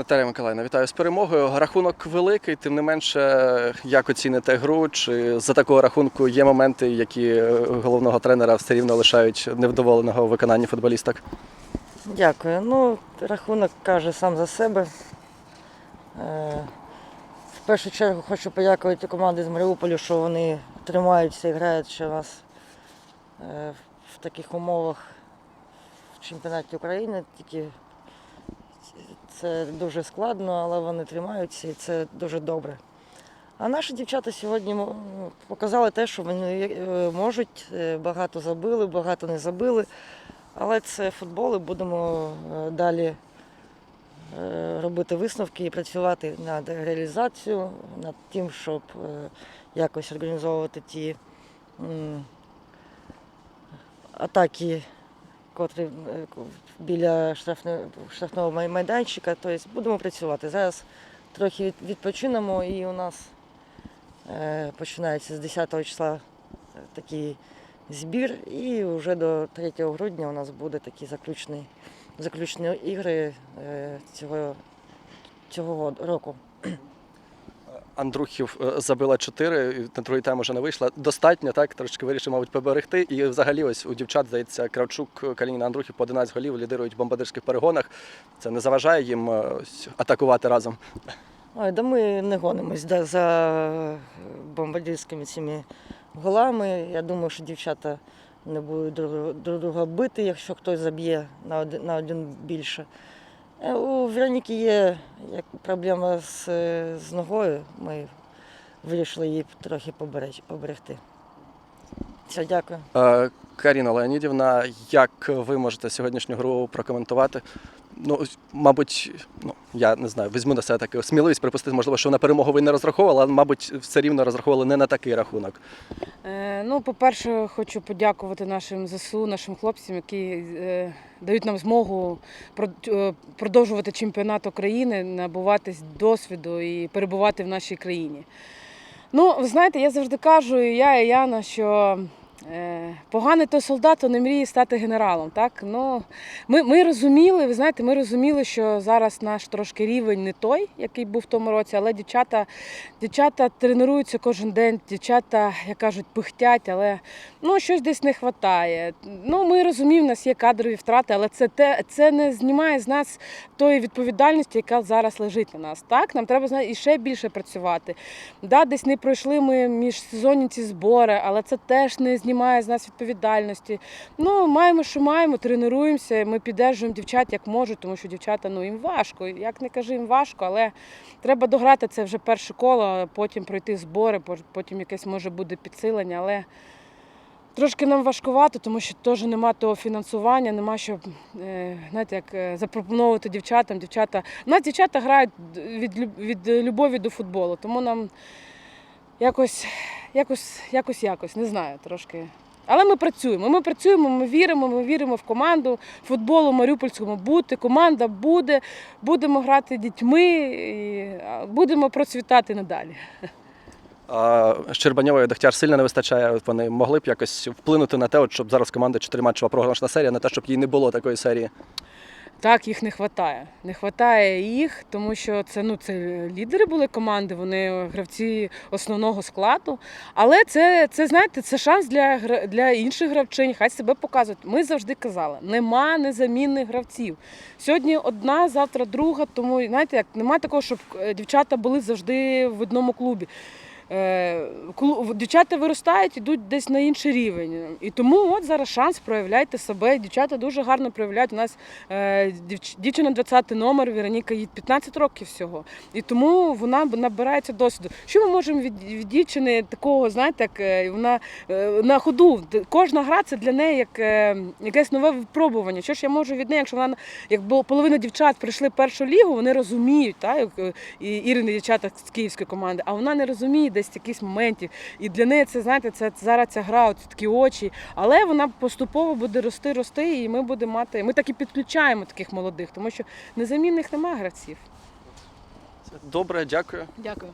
Наталія Миколаївна, вітаю з перемогою. Рахунок великий, тим не менше, як оціните гру? Чи за такого рахунку є моменти, які головного тренера все рівно лишають невдоволеного виконання футболісток? Дякую. Ну, рахунок каже сам за себе. Е, В першу чергу хочу подякувати команді з Маріуполю, що вони тримаються і грають ще нас е, в таких умовах в чемпіонаті України. Тільки це дуже складно, але вони тримаються і це дуже добре. А наші дівчата сьогодні показали те, що вони е, можуть, е, багато забили, багато не забили. Але це футбол і будемо е, далі робити висновки і працювати над реалізацією, над тим, щоб якось організовувати ті атаки, котрі е, біля штрафного май- майданчика. Тобто будемо працювати. Зараз трохи відпочинемо і у нас е, починається з 10 числа е, такий збір, і вже до 3 грудня у нас буде такі заключні, заключні ігри цього, цього року. Андрухів е, забила 4, на другий тайм вже не вийшла. Достатньо, так? Трошки вирішив, мабуть, поберегти. І взагалі, ось у дівчат, здається, Кравчук, Калініна Андрухів по 11 голів лідирують в бомбардирських перегонах. Це не заважає їм е, ось, атакувати разом. Ой, да ми не гонимось да, за бомбардирськими цими голами. Я думаю, що дівчата не будуть друг, друг друга бити, якщо хтось заб'є на один більше. Е, У Вероніки є як проблема з, е, з ногою. Ми вирішили її трохи поберегти. Все, дякую. Е, Каріна Леонідівна, як ви можете сьогоднішню гру прокоментувати? Ну, мабуть, ну я не знаю, візьму на себе таку сміливість припустити, можливо, що на перемогу ви не розраховували, але, мабуть, все рівно розраховували не на такий рахунок. Е, Ну, по-перше, хочу подякувати нашим ЗСУ, нашим хлопцям, які е, дають нам змогу е, продовжувати чемпіонат України, набуватись досвіду і перебувати в нашій країні. Ну, ви знаєте, я завжди кажу, і я і Яна, що поганий той солдат, то не мріє стати генералом. Так? Ну, ми, ми розуміли, ви знаєте, ми розуміли, що зараз наш трошки рівень не той, який був в тому році, але дівчата Дівчата тренуються кожен день, дівчата, як кажуть, пихтять, але ну, щось десь не вистачає. Ну, ми розуміємо, у нас є кадрові втрати, але це, те, це не знімає з нас тої відповідальності, яка зараз лежить на нас. Так, нам треба знаєте, і ще більше працювати. Да, десь не пройшли ми міжсезонні ці збори, але це теж не знімає з нас відповідальності. Ну, маємо, що маємо, тренуємося, ми піддержуємо дівчат як можуть, тому що дівчата ну, їм важко. Як не кажи, їм важко, але Треба дограти це вже перше коло, потім пройти збори, потім якесь може буде підсилення, але трошки нам важкувато, тому що теж немає того фінансування, нема що е, знаєте, як е, запропонувати дівчатам. Дівчата, у нас дівчата грають від, від любові до футболу, тому нам якось, якось, якось, якось, не знаю, трошки. Але ми працюємо. Ми працюємо, ми віримо, ми віримо в команду. Футболу Маріупольському бути, команда буде, будемо грати дітьми, і будемо процвітати надалі. А Щербаньова і Дегтяр сильно не вистачає. Вони могли б якось вплинути на те, от, щоб зараз команда чотириматчева програшна серія, на те, щоб їй не було такої серії. Так, їх не вистачає. Не вистачає їх, тому що це ну це лідери були команди, вони гравці основного складу. Але це, це знаєте, це шанс для для інших гравчинь. Хай себе показують. Ми завжди казали, нема незамінних гравців. Сьогодні одна, завтра друга. Тому знаєте, як нема такого, щоб е, дівчата були завжди в одному клубі. Е, Дівчата виростають, ідуть десь на інший рівень. І тому от зараз шанс проявляйте себе. Дівчата дуже гарно проявляють. У нас е, дівчина 20 номер, Вероніка їй 15 років всього. І тому вона набирається досвіду. Що ми можемо від, дівчини такого, знаєте, як е, вона на ходу. Кожна гра це для неї як якесь нове випробування. Що ж я можу від неї, якщо вона як половина дівчат прийшли першу лігу, вони розуміють, та, як і Ірини дівчата з київської команди, а вона не розуміє десь якісь моментів. І для неї це, знаєте, це зараз ця гра, от такі очі. Але вона поступово буде рости, рости, і ми будемо мати. Ми так і підключаємо таких молодих, тому що незамінних немає гравців. Добре, дякую. Дякую.